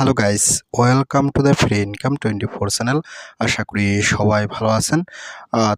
Hello guys welcome to the free income twenty four channel আশা করি সবাই ভালো আছেন।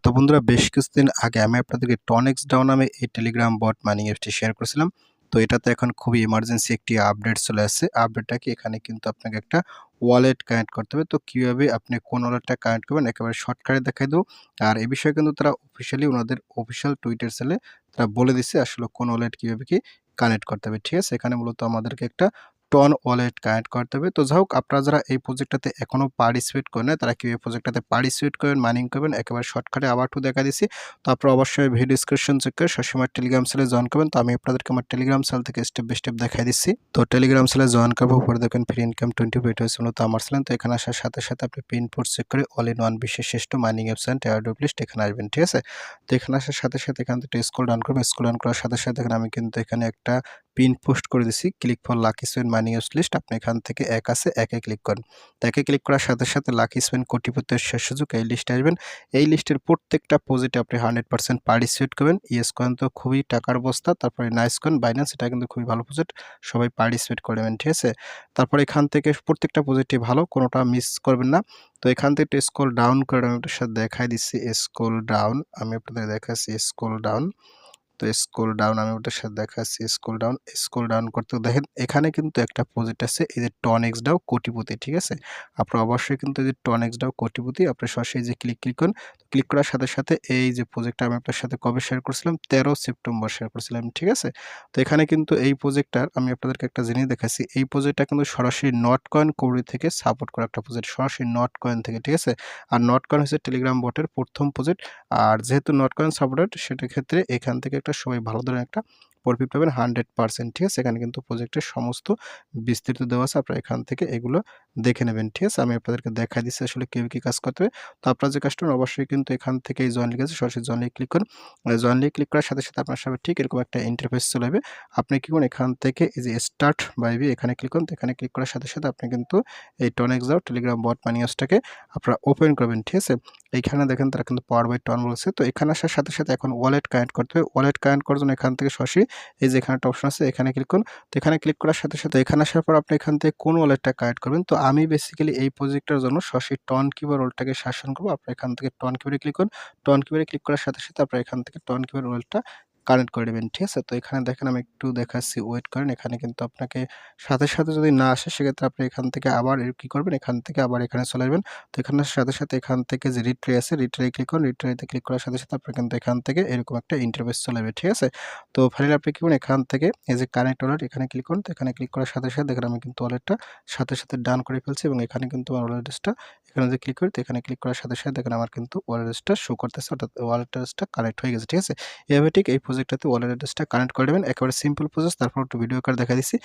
তো বন্ধুরা, বেশ কিছুদিন আগে আমি আপনাদেরকে টনেক্স ডাউন নামে এই টেলিগ্রাম বট মাইনিং অ্যাপটি শেয়ার করেছিলাম। তো এটাতে এখন খুবই ইমার্জেন্সি একটি আপডেট চলে আসছে। আপডেটটা কি? এখানে কিন্তু আপনাকে একটা ওয়ালেট কানেক্ট করতে হবে। তো কীভাবে আপনি কোন ওয়ালেটটা কানেক্ট করবেন? একেবারে শর্টকাটে দেখাই দেবো। আর এ বিষয়ে কিন্তু তারা অফিসিয়ালি ওনাদের অফিসিয়াল টুইটার সেলে তারা বলে দিচ্ছে আসলে কোন ওয়ালেট কীভাবে কি কানেক্ট করতে হবে। ঠিক আছে? এখানে মূলত আমাদেরকে একটা টন ওয়ালেট কানেক্ট করতে হবে। তো যাই আপনারা যারা এই প্রজেক্টটাতে এখনও পার্টিসিপেট করেন তারা কীভাবে প্রজেক্টটাতে পার্টিসিপেট করবেন মাইনিং করবেন, একেবারে শর্টকাটে আবার একটু দেখা দিচ্ছি তো আপনারা অবশ্যই ভিডিও ডিসক্রিপশন চেক করে সবসময় টেলিগ্রাম সেলে জয়েন করবেন। তো আমি আপনাদেরকে আমার টেলিগ্রাম সেল থেকে স্টেপ বাই স্টেপ দেখাই দিচ্ছি। তো টেলিগ্রাম সেলে জয়েন করব পরে দেখবেন ফ্রি ইনকাম টোয়েন্টি পেট হয়েছে মূলত আমার ছিলেন তো এখানে আসার সাথে সাথে আপনি পিন পোর্ট চেক করে অল ইন ওয়ান বিশ্বের শ্রেষ্ঠ মাইনিং অ্যাপস অ্যান্ড লিস্ট এখানে আসবেন, ঠিক আছে? তো এখানে আসার সাথে সাথে এখান থেকে স্কুল ডাউন করবেন। স্কুল ডাউন করার সাথে সাথে এখানে আমি কিন্তু এখানে একটা পিন পোস্ট করে দিছি click for lucky spin apps list আপনি এখান থেকে এক আছে, একে ক্লিক করেন। একে ক্লিক করার সাথে সাথে লাকি স্পেন কোটিপতির শেষ সুযোগ এই লিস্টে আসবেন। এই লিস্টের প্রত্যেকটা পজিটে আপনি হান্ড্রেড পার্সেন্ট পার্টিসিপেট করবেন। ইয়েস কয়েন তো খুবই টাকার বস্তা, তারপরে নাইস কয়েন বাইন্যান্স এটা কিন্তু খুবই ভালো প্রজেক্ট সবাই পার্টিসিপেট করবেন ঠিক আছে? তারপরে এখান থেকে প্রত্যেকটা প্রজেক্টই ভালো, কোনোটা মিস করবেন না। তো এখান থেকে স্কোল ডাউন করে আমি আপনার সাথে দেখাই দিচ্ছি স্কোল ডাউন আমি আপনাদের দেখাচ্ছি স্কোল ডাউন তো স্কুল ডাউন আমি ওটার সাথে দেখাচ্ছি স্কুল ডাউন স্কুল ডাউন করতে দেখেন, এখানে কিন্তু একটা প্রজেক্ট আছে, এই যে টনেক্স ডাও কোটিপতি, ঠিক আছে? আপনার অবশ্যই কিন্তু এই যে টনেক্স ডাও কোটিপতি আপনি সরাসরি যে ক্লিক ক্লিক করুন ক্লিক করার সাথে সাথে এই যে প্রজেক্টটা আমি আপনার সাথে কবে শেয়ার করছিলাম? তেরো সেপ্টেম্বর শেয়ার করছিলাম, ঠিক আছে? তো এখানে কিন্তু এই প্রজেক্টটার আমি আপনাদেরকে একটা জিনিস দেখাচ্ছি, এই প্রজেক্টটা কিন্তু সরাসরি নট কয়েন কৌড়ি থেকে সাপোর্ট করা একটা প্রজেক্ট সরাসরি নট কয়েন থেকে, ঠিক আছে? আর নট কয়েন হচ্ছে টেলিগ্রাম বটের প্রথম প্রজেক্ট আর যেহেতু নট কয়েন সাপোর্টেড সেটার ক্ষেত্রে এখান থেকে একটা সবাই ভালো ধরনের একটা প্রফিট পাবেন হান্ড্রেড পার্সেন্ট ঠিক আছে? এখানে কিন্তু প্রজেক্টের সমস্ত বিস্তৃত দেওয়া আছে, আপনারা এখান থেকে এগুলো দেখে নেবেন, ঠিক আছে? আমি আপনাদেরকে দেখাই দিচ্ছি আসলে কেউ কী কাজ করতে হবে তো আপনার যে কাস্টমার অবশ্যই কিন্তু এখান থেকে জয়েন লিখ আছে, সরাসরি জয়েন ক্লিক করুন। জয়েন ক্লিক করার সাথে সাথে আপনার সামনে ঠিক এরকম একটা ইন্টারফেস চলে যাবে আপনি কি করুন এখান থেকে এই যে স্টার্ট বাইবি এখানে ক্লিক করুন। এখানে ক্লিক করার সাথে সাথে আপনি কিন্তু এই টনেক্স দাও টেলিগ্রাম বট মানিয়াসটাকে আপনারা ওপেন করবেন, ঠিক আছে? এইখানে দেখেন তারা কিন্তু পাওয়ার বাই টন বলছে। তো এখানে আসার সাথে সাথে এখন ওয়ালেট কানেক্ট করতে হবে। ওয়ালেট কানেক্ট করার জন্য এখান থেকে সরাসরি এই যে এখানে একটা অপশন আছে, এখানে ক্লিক করুন। তো এখানে ক্লিক করার সাথে সাথে এখানে আসার পর আপনি এখান থেকে কোন ওয়ালেটটা কানেক্ট করবেন? তো আমি বেসিক্যালি এই প্রজেক্টের জন্য সরাসরি টন কিবার ওয়ালেটটাকে শাসন করব। আপনি এখান থেকে টন কিবারে ক্লিক করুন। টন কিবারে ক্লিক করার সাথে সাথে আপনার এখান থেকে টন কিবার ওয়ালেটটা কানেক্ট করে দেবেন ঠিক আছে? তো এখানে দেখেন আমি একটু দেখাচ্ছি ওয়েট করেন, এখানে কিন্তু আপনাকে সাথে সাথে যদি না আসে, সেক্ষেত্রে আপনি এখান থেকে আবার কী করবেন? এখান থেকে আবার এখানে চলে আসবেন। তো এখানে সাথে সাথে এখান থেকে যে রিট্রে আছে রিট্রে ক্লিক করুন রিট্রেতে ক্লিক করার সাথে সাথে আপনার কিন্তু এখান থেকে এরকম একটা ইন্টারভেস চলে যাবে, ঠিক আছে? তো ফাইনালি আপনি কী করুন এখান থেকে এই যে কানেক্ট ওয়ালেট এখানে ক্লিক করুন। তো এখানে ক্লিক করার সাথে সাথে দেখেন আমি কিন্তু ওয়ালেটটা সাথে সাথে ডান করে ফেলছি এবং এখানে কিন্তু আমার ওয়ালেটসটা এখানে যে ক্লিক করি তো এখানে ক্লিক করার সাথে সাথে দেখেন আমার কিন্তু ওয়ালেটসটা শো করতেছে। অর্থাৎ ওয়ালেটসটা কানেক্ট হয়ে গেছে, ঠিক আছে? এভাবে ঠিক এই প্রজেক্টটাতে ওয়ালেট অ্যাড্রেসটা কানেক্ট করে দেবেন একেবারে সিম্পল প্রসেস তারপর একটু ভিডিও কার্ড দেখা দিচ্ছি।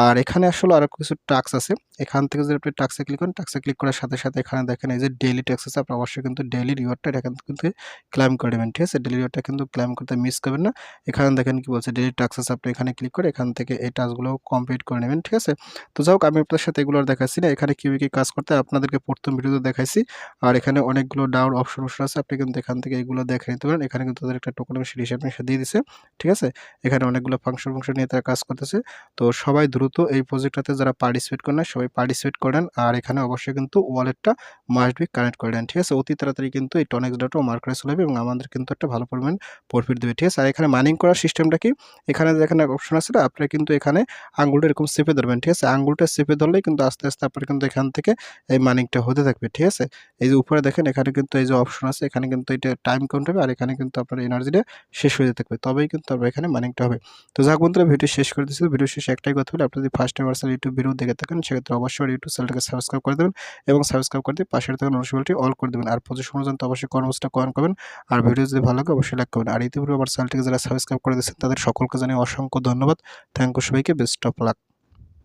আর এখানে আসলে আরও কিছু টাক্স আছে। এখান থেকে যদি আপনি টাক্সে ক্লিক করেন টাক্সে ক্লিক করার সাথে সাথে এখানে দেখেন এই যে ডেইলি ট্যাক্স আছে আপনি অবশ্যই কিন্তু ডেইলি রিওয়ার্ডটা এখান কিন্তু ক্লাইম করে দেবেন ঠিক আছে? ডেইলি রিওয়ার্ডটা কিন্তু ক্লাইম করতে মিস করবেন না। এখানে দেখেন কি বলছে ডেইলি টাক্স আছে, আপনি এখানে ক্লিক করে এখান থেকে এই টাস্কগুলো কমপ্লিট করে নেবেন, ঠিক আছে? তো যাই হোক, আমি আপনার সাথে এগুলো দেখাচ্ছি না। এখানে কীভাবে কী কাজ করতে আপনাদেরকে প্রথম ভিডিওতে দেখাইছি। আর এখানে অনেকগুলো ডাউন অপশন অপশন আছে। আপনি কিন্তু এখান থেকে এগুলো দেখে নিতে পারেন। এখানে কিন্তু তাদের একটা টোকেন হিসেবে দিয়ে দিছে। ঠিক আছে? এখানে অনেকগুলো ফাংশন ফাংশন নিয়ে তারা কাজ করতেছে। তো সবাই দ্রুত এই প্রজেক্টটাতে যারা পার্টিসিপেট করেন সবাই পার্টিসিপেট করেন আর এখানে অবশ্যই কিন্তু ওয়ালেটটা মাস্ট বি কানেক্ট করে দেন ঠিক আছে? অতি তাড়াতাড়ি কিন্তু এই টনেক্স ডাটাও মার্কেটে চলে যাবে এবং আমাদের কিন্তু একটা ভালো পরিমাণ প্রফিট দেবে। ঠিক আছে? আর এখানে মাইনিং করার সিস্টেমটা কি? এখানে যেখানে অপশন আছে আপনি কিন্তু এখানে আঙ্গুলটা এরকম চেপে ধরবেন। ঠিক আছে? আঙ্গুলটা চেপে ধরলেই কিন্তু আস্তে আস্তে আপনার কিন্তু এখান থেকে এই মাইনিংটা হতে থাকবে। ঠিক আছে? এই যে উপরে দেখেন, এখানে কিন্তু এই যে অপশন আছে, এখানে কিন্তু এটা টাইম কাউন্ট হবে, আর এখানে কিন্তু আপনার এনার্জিটা শেষ হয়ে যেতে থাকবে। তবেই কিন্তু আপনার এখানে মাইনিংটা হবে। তো যাক বন্ধুরা ভিডিও শেষ করে দিচ্ছি ভিডিও শেষে একটাই কথা বলে আপনি যদি ফার্স্ট টাইম আসলে ইউটিউব ভিডিও দেখে থাকেন, সেক্ষেত্রে অবশ্যই ইউটিউব চ্যানেলটাকে সাবস্ক্রাইব করে দেবেন এবং সাবস্ক্রাইব করে দিয়ে পাশে থাকা নোটিফিকেশনটি অল করে দেবেন। আর সময় জানতে অবশ্যই কর্মসটা কমেন্ট করবেন। আর ভিডিও যদি ভালো লাগে, অবশ্যই লাইক করবেন। আর ইতিপূর্বে আমার চ্যানেলটিকে যারা সাবস্ক্রাইব করে দিয়েছেন, তাদের সকলকে জানিয়ে অসংখ্য ধন্যবাদ। থ্যাংক ইউ সবাইকে বেস্ট অফ লাক